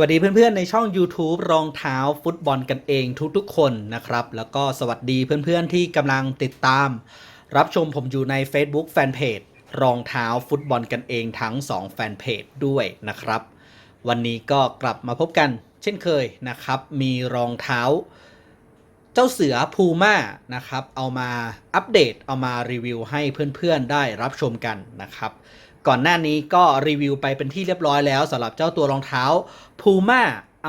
วัสดีเพื่อนๆ ในช่อง YouTube รองเท้าฟุตบอลกันเองทุกๆ คนนะครับ แล้วก็สวัสดีเพื่อนๆ ที่กำลังติดตาม รับชมผมอยู่ใน Facebook Fanpage รองเท้าฟุตบอลกันเองทั้ง 2 แฟนเพจด้วยนะครับ วันนี้ก็กลับมาพบกันเช่นเคยนะครับ มีรองเท้า เจ้าเสือพูม่านะครับ เอามาอัปเดตเอามารีวิวให้เพื่อนๆ ได้รับชมกันนะครับ ก่อนหน้านี้ก็รีวิวไปเป็นที่เรียบร้อยแล้วสำหรับเจ้าตัวรองเท้า Puma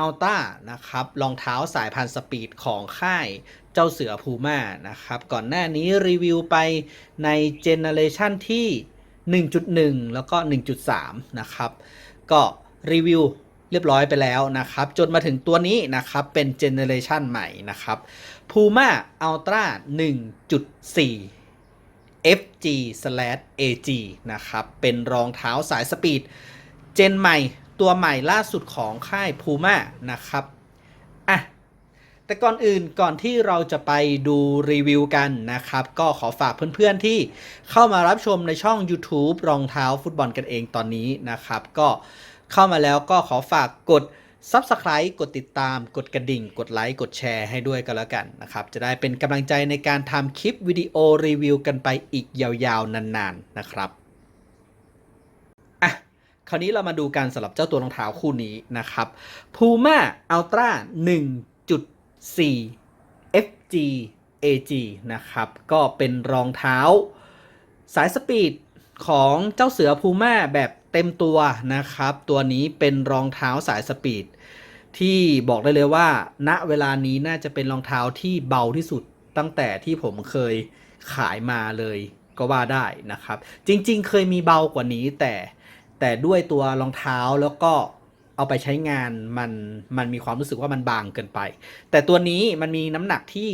u l t a นะครับรองเท้าสายพันธุ์สปีดของค่ายเจ้าเสือ Puma นะครับ ก่อนหน้านี้รีวิวไปในเจเนเรชันที่ 1.1 แล้วก็ 1.3 นะครับ ก็รีวิวเรียบร้อยไปแล้วนะครับ จนมาถึงตัวนี้นะครับ เป็นเจเนเรชันใหม่นะครับ Puma Ultra 1.4 FG AG นะครับ เป็นรองเท้าสายสปีด เจนใหม่ตัวใหม่ล่าสุดของค่าย Puma นะครับ อะ แต่ก่อนอื่นก่อนที่เราจะไปดูรีวิวกันนะครับ ก็ขอฝากเพื่อนๆที่เข้ามารับชมในช่อง YouTube รองเท้าฟุตบอลกันเองตอนนี้นะครับ ก็เข้ามาแล้วก็ขอฝากกด Subscribe กดติดตาม กดกระดิ่ง กดไลค์ กดแชร์ให้ด้วยกันแล้วกันนะครับ จะได้เป็นกำลังใจในการทำคลิปวิดีโอรีวิวกันไปอีกยาวๆ นานๆ นะครับอะคราวนี้เรามาดูกันสำหรับเจ้าตัวรองเท้าคู่นี้นะครับ Puma Ultra 1.4 FG AG นะครับ ก็เป็นรองเท้าสายสปีดของเจ้าเสือพูม่าแบบ เต็มตัวนะครับ ตัวนี้เป็นรองเท้าสายสปีด ที่บอกได้เลยว่า ณเวลานี้น่าจะเป็นรองเท้าที่เบาที่สุดตั้งแต่ที่ผมเคยขายมาเลยก็ว่าได้นะครับ จริงๆ เคยมีเบากว่านี้แต่แต่ด้วยตัวรองเท้าแล้วก็เอาไปใช้งานมันมันมีความรู้สึกว่ามันบางเกินไป แต่ตัวนี้มันมีน้ำหนักที่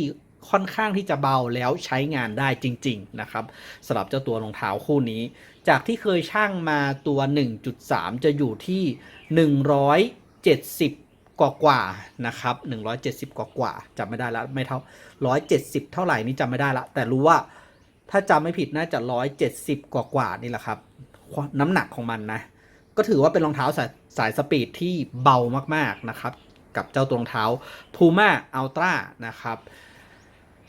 ค่อนข้างที่จะเบาแล้วใช้งานได้จริง ๆ นะครับสำหรับเจ้าตัวรองเท้าคู่นี้ จากที่เคยช่างมาตัว 1.3 จะอยู่ที่ 170กว่ากว่านะครับ170 กว่ากว่าจำไม่ได้ล้วไม่เท่า 170 เท่าไหร่นี่จำไม่ได้ละ แต่รู้ว่าถ้าจำไม่ผิดน่าจะ 170 กว่ากว่านี่แหละครับ น้ำหนักของมันนะ ก็ถือว่าเป็นรองเท้าสายสายสปีดที่เบามากๆนะครับ กับเจ้าตัวรองเท้า Puma Ultra นะครับ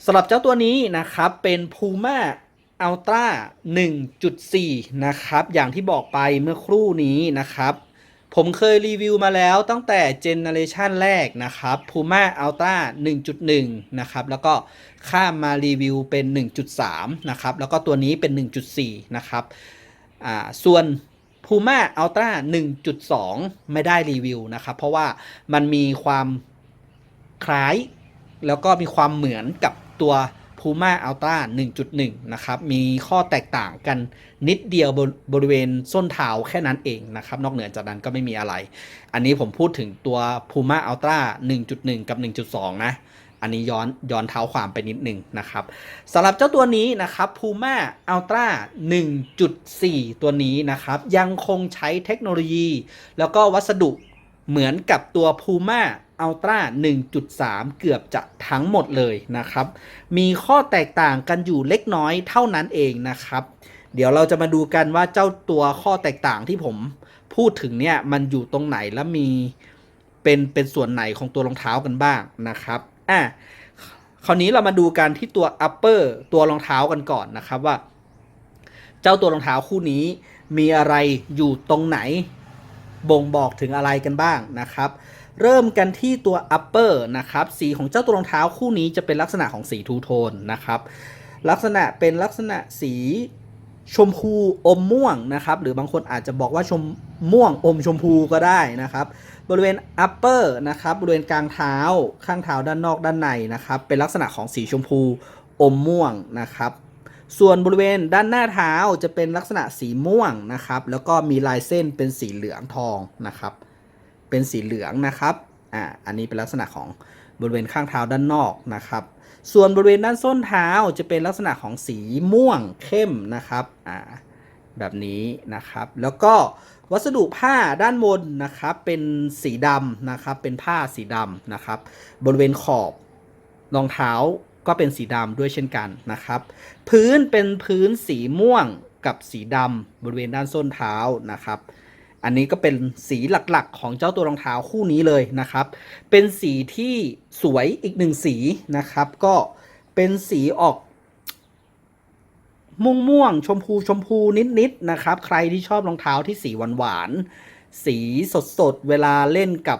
สำหรับเจ้าตัวนี้นะครับเป็น Puma Ultra 1.4 นะครับ อย่างที่บอกไปเมื่อครู่นี้นะครับ ผมเคยรีวิวมาแล้วตั้งแต่เจเนเรชันแรกนะครับ Puma Ultra 1.1 นะครับ แล้วก็ข้ามมารีวิวเป็น 1.3 นะครับ แล้วก็ตัวนี้เป็น 1.4 นะครับอ่าส่วน Puma Ultra 1.2 ไม่ได้รีวิวนะครับ เพราะว่ามันมีความคล้ายแล้วก็มีความเหมือนกับ ตัว Puma Ultra 1.1 นะครับ มีข้อแตกต่างกันนิดเดียวบบริเวณส้นเท้าแค่นั้นเองนะครับ นอกเหนือจากนั้นก็ไม่มีอะไร อันนี้ผมพูดถึงตัว Puma Ultra 1.1 กับ 1.2 นะอันนี้ย้อนย้อนเท้าความไปนิดหนึ่งนะครับสำหรับเจ้าตัวนี้นะครับ Puma Ultra 1.4 ตัวนี้นะครับ ยังคงใช้เทคโนโลยี แล้วก็วัสดุ เหมือนกับตัว Puma Ultra 1.3 เกือบจะทั้งหมดเลยนะครับ มีข้อแตกต่างกันอยู่เล็กน้อยเท่านั้นเองนะครับ เดี๋ยวเราจะมาดูกันว่าเจ้าตัวข้อแตกต่างที่ผมพูดถึงเนี่ยมันอยู่ตรงไหนและมีเป็นเป็นส่วนไหนของตัวรองเท้ากันบ้างนะครับอะคราวนี้เรามาดูกันที่ตัว upper ตัวรองเท้ากันก่อนนะครับว่า เจ้าตัวรองเท้าคู่นี้มีอะไรอยู่ตรงไหน บ่งบอกถึงอะไรกันบ้างนะครับ เริ่มกันที่ตัว upper นะครับ สีของเจ้าตัวรองเท้าคู่นี้จะเป็นลักษณะของสีทูโทนนะครับ ลักษณะเป็นลักษณะสีชมพูอมม่วงนะครับ หรือบางคนอาจจะบอกว่าชมม่วงอมชมพูก็ได้นะครับ บริเวณ upper นะครับ บริเวณกลางเท้าข้างเท้าด้านนอกด้านในนะครับ เป็นลักษณะของสีชมพูอมม่วงนะครับ ส่วนบริเวณด้านหน้าเท้าจะเป็นลักษณะสีม่วงนะครับ แล้วก็มีลายเส้นเป็นสีเหลืองทองนะครับ เป็นสีเหลืองนะครับ อ่า อันนี้เป็นลักษณะของบริเวณข้างเท้าด้านนอกนะครับ ส่วนบริเวณด้านส้นเท้าจะเป็นลักษณะของสีม่วงเข้มนะครับ อ่า แบบนี้นะครับ แล้วก็วัสดุผ้าด้านบนนะครับ เป็นสีดำนะครับ เป็นผ้าสีดำนะครับ บริเวณขอบรองเท้า ก็เป็นสีดำด้วยเช่นกันนะครับ พื้นเป็นพื้นสีม่วงกับสีดำบริเวณด้านส้นเท้านะครับ อันนี้ก็เป็นสีหลักๆ ของเจ้าตัวรองเท้าคู่นี้เลยนะครับ เป็นสีที่สวยอีกหนึ่งสีนะครับ ก็เป็นสีออกม่วงม่วงๆชมพูชมพูนิดๆนะครับ ใครที่ชอบรองเท้าที่สีหวานๆสีสดๆเวลาเล่นกับ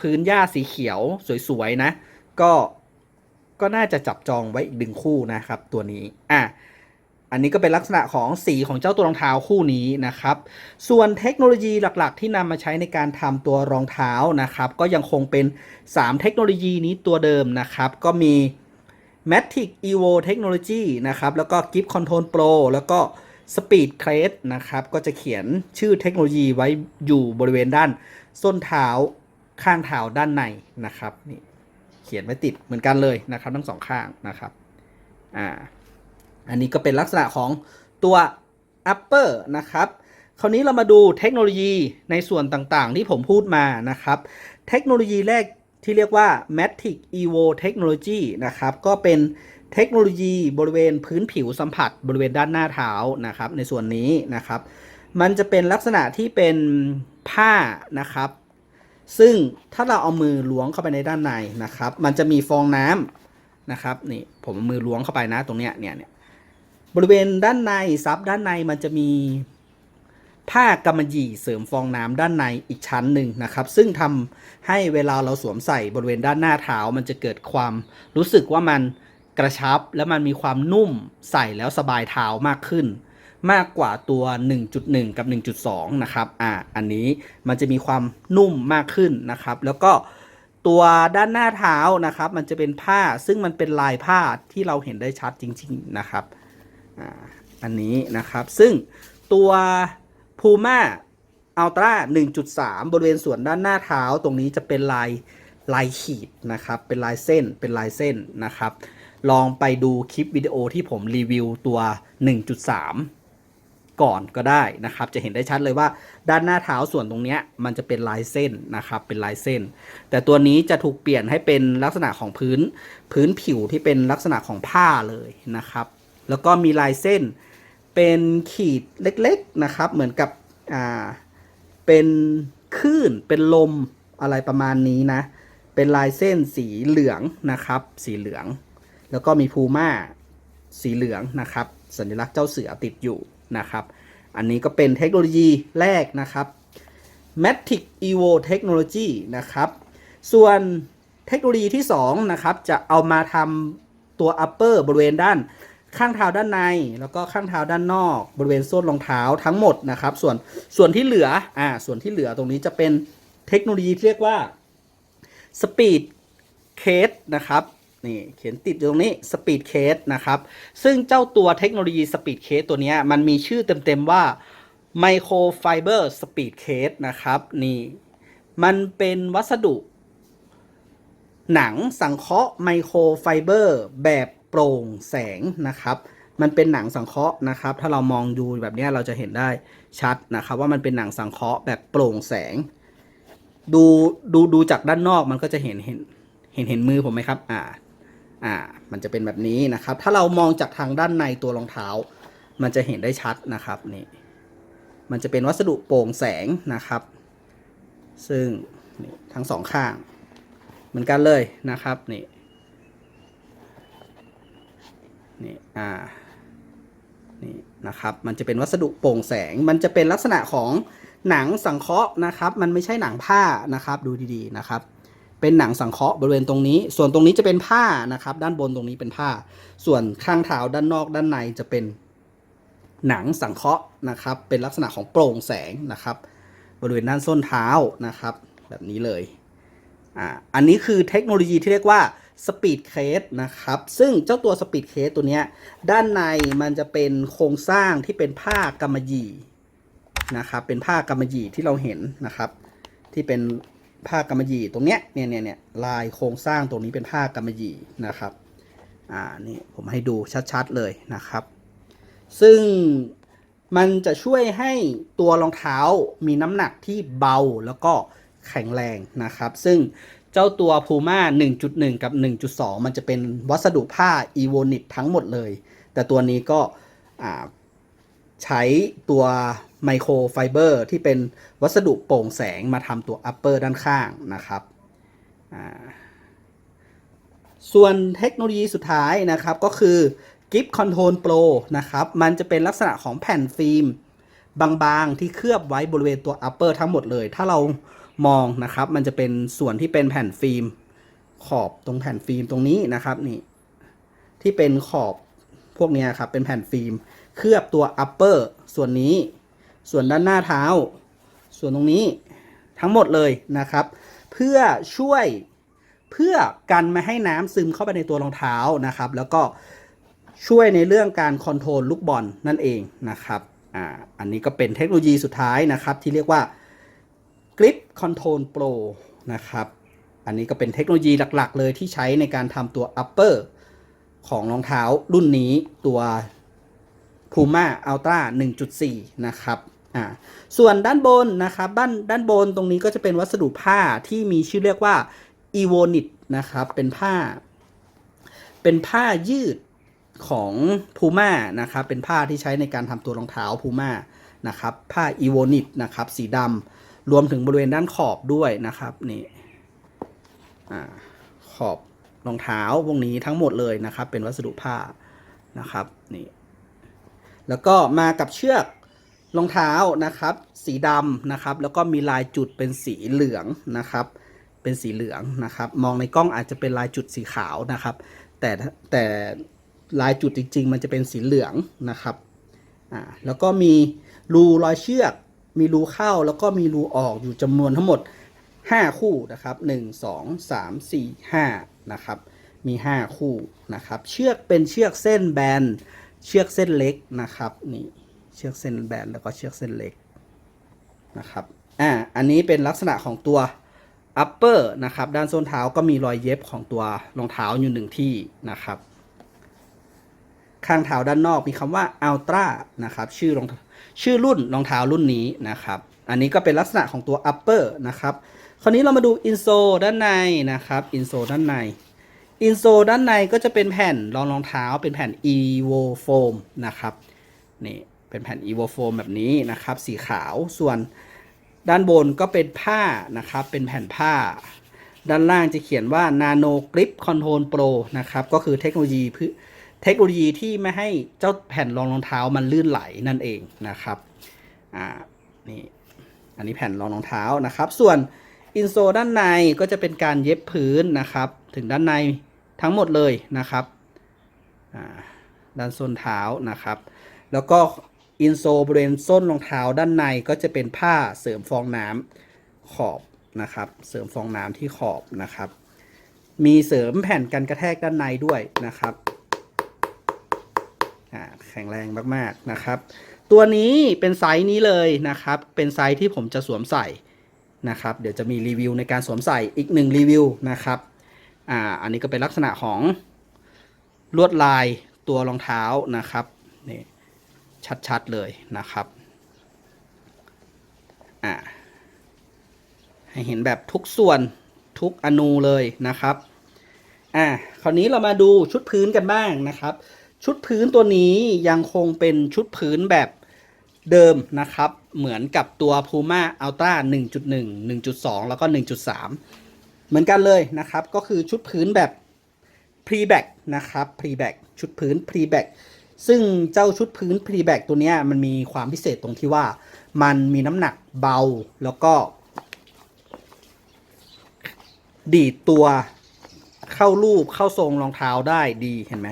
พื้นหญ้าสีเขียวสวยๆนะ ก็ ก็น่าจะจับจองไว้อีกหนึ่งคู่นะครับตัวนี้อะอันนี้ก็เป็นลักษณะของสีของเจ้าตัวรองเท้าคู่นี้นะครับ ส่วนเทคโนโลยีหลักๆ ที่นำมาใช้ในการทำตัวรองเท้านะครับ ก็ยังคงเป็น 3 เทคโนโลยีนี้ตัวเดิมนะครับ ก็มี Matic Evo Technology นะครับ แล้วก็ Grip Control Pro แล้วก็ Speed Crest นะครับ ก็จะเขียนชื่อเทคโนโลยีไว้อยู่บริเวณด้าน ส้นเท้าข้างเท้าด้านในนะครับนี่ ขียนไว้ติดเหมือนกันเลยนะครับ ทั้งสองข้างนะครับอ่าอันนี้ก็เป็นลักษณะของตัว upper นะครับคราวนี้เรามาดูเทคโนโลยีในส่วนต่างๆ ที่ผมพูดมานะครับ เทคโนโลยีแรกที่เรียกว่า Matic Evo Technology นะครับ ก็เป็นเทคโนโลยีบริเวณพื้นผิวสัมผัสบริเวณด้านหน้าเท้านะครับ ในส่วนนี้นะครับ มันจะเป็นลักษณะที่เป็นผ้านะครับ ซึ่งถ้าเราเอามือล้วงเข้าไปในด้านในนะครับ มันจะมีฟองน้ำนะครับนี่ผมเอามือล้วงเข้าไปนะตรงเนี้ยเนี่ยเนี่ยบริเวณด้านในซับด้านในมันจะมีผ้ากำมะหยี่เสริมฟองน้ำด้านในอีกชั้นหนึ่งนะครับ ซึ่งทำให้เวลาเราสวมใส่บริเวณด้านหน้าเท้ามันจะเกิดความรู้สึกว่ามันกระชับ และมันมีความนุ่มใส่แล้วสบายเท้ามากขึ้น มากกว่าตัว 1.1 กับ 1.2 นะครับ อ่า อันนี้มันจะมีความนุ่มมากขึ้นนะครับ แล้วก็ตัวด้านหน้าเท้านะครับ มันจะเป็นผ้าซึ่งมันเป็นลายผ้าที่เราเห็นได้ชัดจริง ๆ นะครับ อ่า อันนี้นะครับ ซึ่งตัว Puma Ultra 1.3 บริเวณส่วนด้านหน้าเท้าตรงนี้จะเป็นลายลายขีดนะครับ เป็นลายเส้น เป็นลายเส้นนะครับ ลองไปดูคลิปวิดีโอที่ผมรีวิวตัว 1.3 ก่อนก็ได้นะครับ จะเห็นได้ชัดเลยว่าด้านหน้าเท้าส่วนตรงนี้มันจะเป็นลายเส้นนะครับเป็นลายเส้น แต่ตัวนี้จะถูกเปลี่ยนให้เป็นลักษณะของพื้นพื้นผิวที่เป็นลักษณะของผ้าเลยนะครับ แล้วก็มีลายเส้นเป็นขีดเล็กๆนะครับ เหมือนกับอ่าเป็นคลื่นเป็นลมอะไรประมาณนี้นะ เป็นลายเส้นสีเหลืองนะครับ สีเหลือง แล้วก็มีพูม่าสีเหลืองนะครับ สัญลักษณ์เจ้าเสือติดอยู่ นะครับ อันนี้ก็เป็นเทคโนโลยีแรกนะครับ Matic Evo Technology นะครับ ส่วนเทคโนโลยีที่2นะครับจะเอามาทำตัว upper บริเวณด้านข้างเท้าด้านใน แล้วก็ข้างเท้าด้านนอก บริเวณส้นรองเท้าทั้งหมดนะครับ ส่วนส่วนที่เหลืออ่าส่วนที่เหลือตรงนี้จะเป็นเทคโนโลยีเรียกว่า Speed Case นะครับ นี่เขียนติดอยู่ตรงนี้ Speed Case นะครับ ซึ่งเจ้าตัวเทคโนโลยี Speed Case ตัวนี้มันมีชื่อเต็มๆว่า Microfiber Speed Case นะครับ นี่มันเป็นวัสดุ หนังสังเคราะห์ไมโครไฟเบอร์แบบโปร่งแสงนะครับ มันเป็นหนังสังเคราะห์นะครับ ถ้าเรามองดูแบบนี้เราจะเห็นได้ชัดนะครับ ว่ามันเป็นหนังสังเคราะห์แบบโปร่งแสง ดูดูดูจากด้านนอกมันก็จะเห็นเห็นเห็นเห็นมือผมไหมครับ อ่า อ่ามันจะเป็นแบบนี้นะครับ ถ้าเรามองจากทางด้านในตัวรองเท้า มันจะเห็นได้ชัดนะครับนี่มันจะเป็นวัสดุโปร่งแสงนะครับ ซึ่งนี่ทั้งสองข้าง เหมือนกันเลยนะครับนี่นี่อ่านี่นะครับ มันจะเป็นวัสดุโปร่งแสง มันจะเป็นลักษณะของหนังสังเคราะห์นะครับ มันไม่ใช่หนังผ้านะครับ ดูดีๆนะครับ เป็นหนังสังเคราะห์บริเวณตรงนี้ ส่วนตรงนี้จะเป็นผ้านะครับ ด้านบนตรงนี้เป็นผ้า ส่วนข้างเท้าด้านนอกด้านในจะเป็นหนังสังเคราะห์นะครับ เป็นลักษณะของโปร่งแสงนะครับ บริเวณด้านส้นเท้านะครับ แบบนี้เลยอ่าอันนี้คือเทคโนโลยีที่เรียกว่า Speed Case นะครับ ซึ่งเจ้าตัว Speed Case ตัวนี้ด้านในมันจะเป็นโครงสร้างที่เป็นผ้ากำมะหยี่นะครับ เป็นผ้ากำมะหยี่ที่เราเห็นนะครับ ที่เป็น ผ้ากำมะหยี่ตรงเนี้ยเนี่ยเนี่ยเนี่ยลายโครงสร้างตรงนี้เป็นผ้ากำมะหยี่นะครับอ่านี่ผมให้ดูชัดๆเลยนะครับ ซึ่งมันจะช่วยให้ตัวรองเท้ามีน้ำหนักที่เบาแล้วก็แข็งแรงนะครับ ซึ่งเจ้าตัว Puma 1.1 กับ 1.2 มันจะเป็นวัสดุผ้า e v o n i t ทั้งหมดเลย แต่ตัวนี้ก็อ่า ใช้ตัวไมโครไฟเบอร์ที่เป็นวัสดุโปร่งแสงมาทำตัวอัปเปอร์ด้านข้างนะครับ ส่วนเทคโนโลยีสุดท้ายนะครับก็คือ Grip Control Pro นะครับ มันจะเป็นลักษณะของแผ่นฟิล์มบางๆ ที่เคลือบไว้บริเวณตัว upper ทั้งหมดเลย ถ้าเรามองนะครับ มันจะเป็นส่วนที่เป็นแผ่นฟิล์ม ขอบตรงแผ่นฟิล์มตรงนี้นะครับนี่ที่เป็นขอบพวกนี้ครับเป็นแผ่นฟิล์ม เคลือบตัว upper ส่วนนี้ ส่วนด้านหน้าเท้า ส่วนตรงนี้ทั้งหมดเลยนะครับ เพื่อช่วยเพื่อกันไม่ให้น้ำซึมเข้าไปในตัวรองเท้านะครับ แล้วก็ช่วยในเรื่องการคอนโทรลลูกบอลนั่นเองนะครับอ่าอันนี้ก็เป็นเทคโนโลยีสุดท้ายนะครับ ที่เรียกว่า Grip Control Pro นะครับ อันนี้ก็เป็นเทคโนโลยีหลักๆ เลยที่ใช้ในการทำตัว upper ของรองเท้ารุ่นนี้ตัว Puma Ultra 1.4 นะครับอ่าส่วนด้านบนนะครับด้านด้านบนตรงนี้ก็จะเป็นวัสดุผ้าที่มีชื่อเรียกว่า e v o n i t นะครับเป็นผ้า เป็นผ้ายืดของ Puma นะครับเป็นผ้าที่ใช้ในการทำตัวรองเท้า Puma นะครับผ้า e v o n i t นะครับสีดำรวมถึงบริเวณด้านขอบด้วยนะครับนี่ขอบรองเท้าพวกนี้ทั้งหมดเลยนะครับ เป็นวัสดุผ้านะครับนี่ แล้วก็มากับเชือกรองเท้านะครับ สีดำนะครับ แล้วก็มีลายจุดเป็นสีเหลืองนะครับ เป็นสีเหลืองนะครับ มองในกล้องอาจจะเป็นลายจุดสีขาวนะครับ แต่แต่ลายจุดจริง ๆ มันจะเป็นสีเหลืองนะครับอ่าแล้วก็มีรูรอยเชือก มีรูเข้าแล้วก็มีรูออกอยู่จำนวนทั้งหมด 5 คู่นะครับ 1 2 3 4 5นะครับมี 5 คู่นะครับ เชือกเป็นเชือกเส้นแบน เชือกเส้นเล็กนะครับนี่เชือกเส้นแบนแล้วก็เชือกเส้นเล็กนะครับอ่าอันนี้เป็นลักษณะของตัว upper นะครับด้านส้นเท้าก็มีรอยเย็บของตัวรองเท้าอยู่หนึ่งที่นะครับข้างเท้าด้านนอกมีคำว่า ultra นะครับชื่อรองชื่อรุ่นรองเท้ารุ่นนี้นะครับอันนี้ก็เป็นลักษณะของตัว upper นะครับคราวนี้เรามาดู insole ด้านในนะครับ insole ด้านใน อินโซด้านในก็จะเป็นแผ่นรองรองเท้าเป็นแผ่น evo foam นะครับนี่เป็นแผ่น evo foam แบบนี้นะครับ สีขาวส่วนด้านบนก็เป็นผ้านะครับ เป็นแผ่นผ้า ด้านล่างจะเขียนว่า nano grip control pro นะครับ ก็คือเทคโนโลยีเพื่อเทคโนโลยีที่ไม่ให้เจ้าแผ่นรองรองเท้ามันลื่นไหลนั่นเองนะครับอ่านี่อันนี้แผ่นรองรองเท้านะครับ ส่วนอินโซด้านในก็จะเป็นการเย็บพื้นนะครับ ถึงด้านใน ทั้งหมดเลยนะครับด้านส้นเท้านะครับ แล้วก็อินโซบริเวณส้นรองเท้าด้านในก็จะเป็นผ้าเสริมฟองน้ำขอบนะครับ เสริมฟองน้ำที่ขอบนะครับ มีเสริมแผ่นกันกระแทกด้านในด้วยนะครับแข็งแรงมากๆนะครับ ตัวนี้เป็นไซส์นี้เลยนะครับ เป็นไซส์ที่ผมจะสวมใส่นะครับ เดี๋ยวจะมีรีวิวในการสวมใส่อีกหนึ่งรีวิวนะครับ อ่าอันนี้ก็เป็นลักษณะของลวดลายตัวรองเท้านะครับนี่ชัดๆเลยนะครับอ่าให้เห็นแบบทุกส่วนทุกอนูเลยนะครับอ่าคราวนี้เรามาดูชุดพื้นกันบ้างนะครับ ชุดพื้นตัวนี้ยังคงเป็นชุดพื้นแบบเดิมนะครับ เหมือนกับตัว Puma Ultra 1.1 1.2 แล้วก็ 1.3 เหมือนกันเลยนะครับ ก็คือชุดพื้นแบบ pre back นะครับ pre back ชุดพื้น pre back ซึ่งเจ้าชุดพื้น pre back ตัวนี้มันมีความพิเศษตรงที่ว่า มันมีน้ำหนักเบาแล้วก็ ดีดตัวเข้ารูปเข้าทรงรองเท้าได้ดีเห็นไหม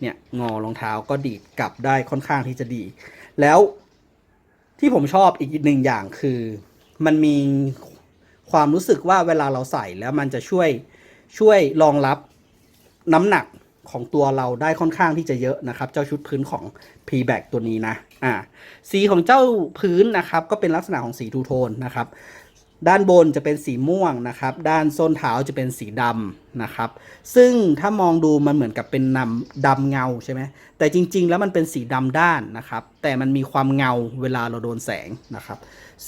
เนี่ยงอรองเท้าก็ดีดกลับได้ค่อนข้างที่จะดี แล้วที่ผมชอบอีกหนึ่งอย่างคือ มันมี ความรู้สึกว่าเวลาเราใส่แล้วมันจะช่วยช่วยรองรับน้ำหนักของตัวเราได้ค่อนข้างที่จะเยอะนะครับ เจ้าชุดพื้นของ p b a c ตัวนี้นะอ่าสีของเจ้าพื้นนะครับ ก็เป็นลักษณะของสีทูโทนนะครับ ด้านบนจะเป็นสีม่วงนะครับ ด้านส้นเท้าจะเป็นสีดำนะครับ ซึ่งถ้ามองดูมันเหมือนกับเป็นนำดำเงาใช่ไหมแต่จริง ๆ แล้วมันเป็นสีดำด้านนะครับ แต่มันมีความเงาเวลาเราโดนแสงนะครับ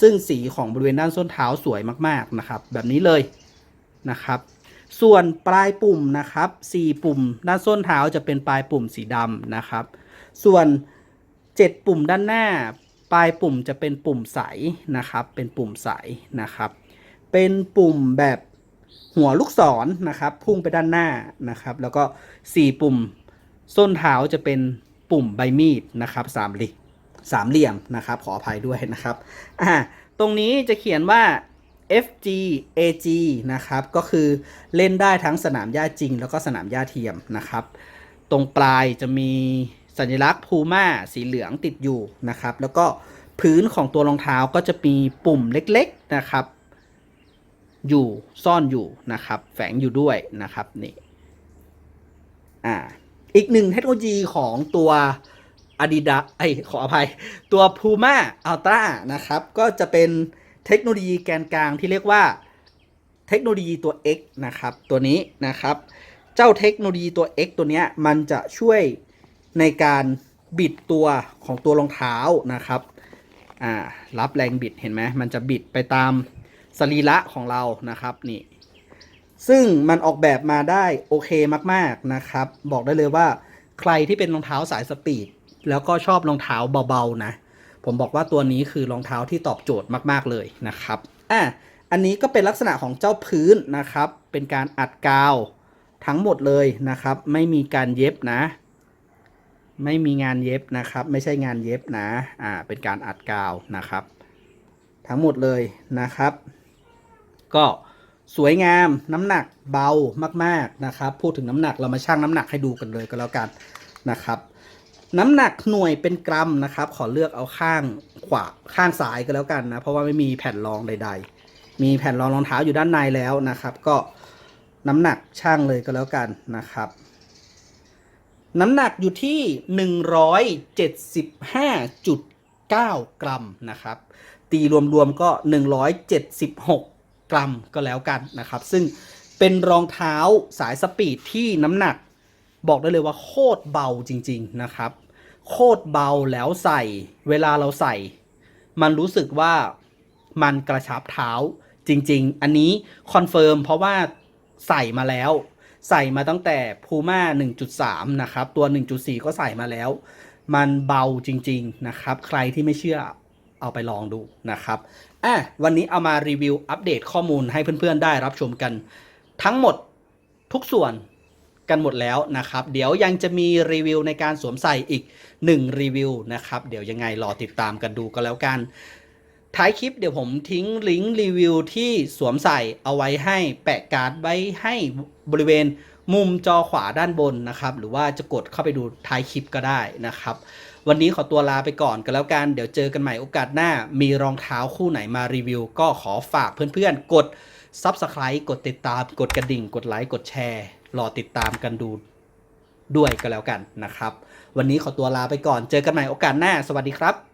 ซึ่งสีของบริเวณด้านส้นเท้าสวยมากๆนะครับ แบบนี้เลยนะครับ ส่วนปลายปุ่มนะครับ4ปุ่ม ด้านส้นเท้าจะเป็นปลายปุ่มสีดำนะครับ ส่วน 7 ปุ่มด้านหน้า ปลายปุ่มจะเป็นปุ่มใสนะครับ เป็นปุ่มใสนะครับ เป็นปุ่มแบบหัวลูกศรนะครับ พุ่งไปด้านหน้านะครับ แล้วก็ 4 ปุ่มส้นเท้าจะเป็นปุ่มใบมีดนะครับสามเหลี่ยมสามเหลี่ยมนะครับ ขออภัยด้วยนะครับอ่าตรงนี้จะเขียนว่า FG AG นะครับ ก็คือเล่นได้ทั้งสนามหญ้าจริง แล้วก็สนามหญ้าเทียมนะครับ ตรงปลายจะมี สัญลักษณ์พูม่าสีเหลืองติดอยู่นะครับ แล้วก็พื้นของตัวรองเท้าก็จะมีปุ่มเล็กๆนะครับ อยู่ซ่อนอยู่นะครับ แฝงอยู่ด้วยนะครับนี่อ่าอีกหนึ่งเทคโนโลยีของตัว Adidas ไอขออภัย ตัว Puma Ultra นะครับ ก็จะเป็นเทคโนโลยีแกนกลางที่เรียกว่าเทคโนโลยีตัว X นะครับ ตัวนี้นะครับ เจ้าเทคโนโลยีตัว X ตัวเนี้ยมันจะช่วย ในการบิดตัวของตัวรองเท้านะครับอ่ารับแรงบิดเห็นไหมมันจะบิดไปตามสรีระของเรานะครับนี่ซึ่งมันออกแบบมาได้โอเคมากๆนะครับ บอกได้เลยว่าใครที่เป็นรองเท้าสายสปีดแล้วก็ชอบรองเท้าเบาๆนะ ผมบอกว่าตัวนี้คือรองเท้าที่ตอบโจทย์มากๆเลยนะครับอะอันนี้ก็เป็นลักษณะของเจ้าพื้นนะครับ เป็นการอัดกาวทั้งหมดเลยนะครับ ไม่มีการเย็บนะ ไม่มีงานเย็บนะครับ ไม่ใช่งานเย็บนะอ่าเป็นการอัดกาวนะครับ ทั้งหมดเลยนะครับ ก็สวยงามน้ำหนักเบามากๆนะครับ พูดถึงน้ำหนักเรามาชั่งน้ำหนักให้ดูกันเลยก็แล้วกันนะครับ น้ำหนักหน่วยเป็นกรัมนะครับ ขอเลือกเอาข้างขวาข้างซ้ายก็แล้วกันนะ เพราะว่าไม่มีแผ่นรองใด ๆ มีแผ่นรองรองเท้าอยู่ด้านในแล้วนะครับ ก็น้ำหนักช่างเลยก็แล้วกันนะครับ น้ำหนักอยู่ที่ 175.9 กรัมนะครับ ตีรวมๆก็ 176 กรัมก็แล้วกันนะครับ ซึ่งเป็นรองเท้าสายสปีดที่น้ำหนักบอกได้เลยว่าโคตรเบาจริง ๆนะครับ โคตรเบาแล้วใส่ เวลาเราใส่ มันรู้สึกว่ามันกระชับเท้าจริง ๆ อันนี้คอนเฟิร์มเพราะว่าใส่มาแล้ว ใส่มาตั้งแต่ Puma 1.3 นะครับ ตัว 1.4 ก็ใส่มาแล้ว มันเบาจริง ๆ นะครับ ใครที่ไม่เชื่อเอาไปลองดูนะครับอะวันนี้เอามารีวิวอัปเดตข้อมูลให้เพื่อนๆ ได้รับชมกัน ทั้งหมดทุกส่วนกันหมดแล้วนะครับ เดี๋ยวยังจะมีรีวิวในการสวมใส่อีก 1 รีวิวนะครับ เดี๋ยวยังไงรอติดตามกันดูก็แล้วกัน ท้ายคลิปเดี๋ยวผมทิ้งลิงก์รีวิวที่สวมใส่เอาไว้ให้แปะการ์ดไว้ให้บริเวณมุมจอขวาด้านบนนะครับ หรือว่าจะกดเข้าไปดูท้ายคลิปก็ได้นะครับ วันนี้ขอตัวลาไปก่อนก็แล้วกัน เดี๋ยวเจอกันใหม่โอกาสหน้า มีรองเท้าคู่ไหนมารีวิว ก็ขอฝากเพื่อนๆ กด Subscribe กดติดตาม กดกระดิ่ง กดไลค์ กดแชร์ รอติดตามกันดูด้วยก็แล้วกันนะครับ วันนี้ขอตัวลาไปก่อน เจอกันใหม่โอกาสหน้า สวัสดีครับ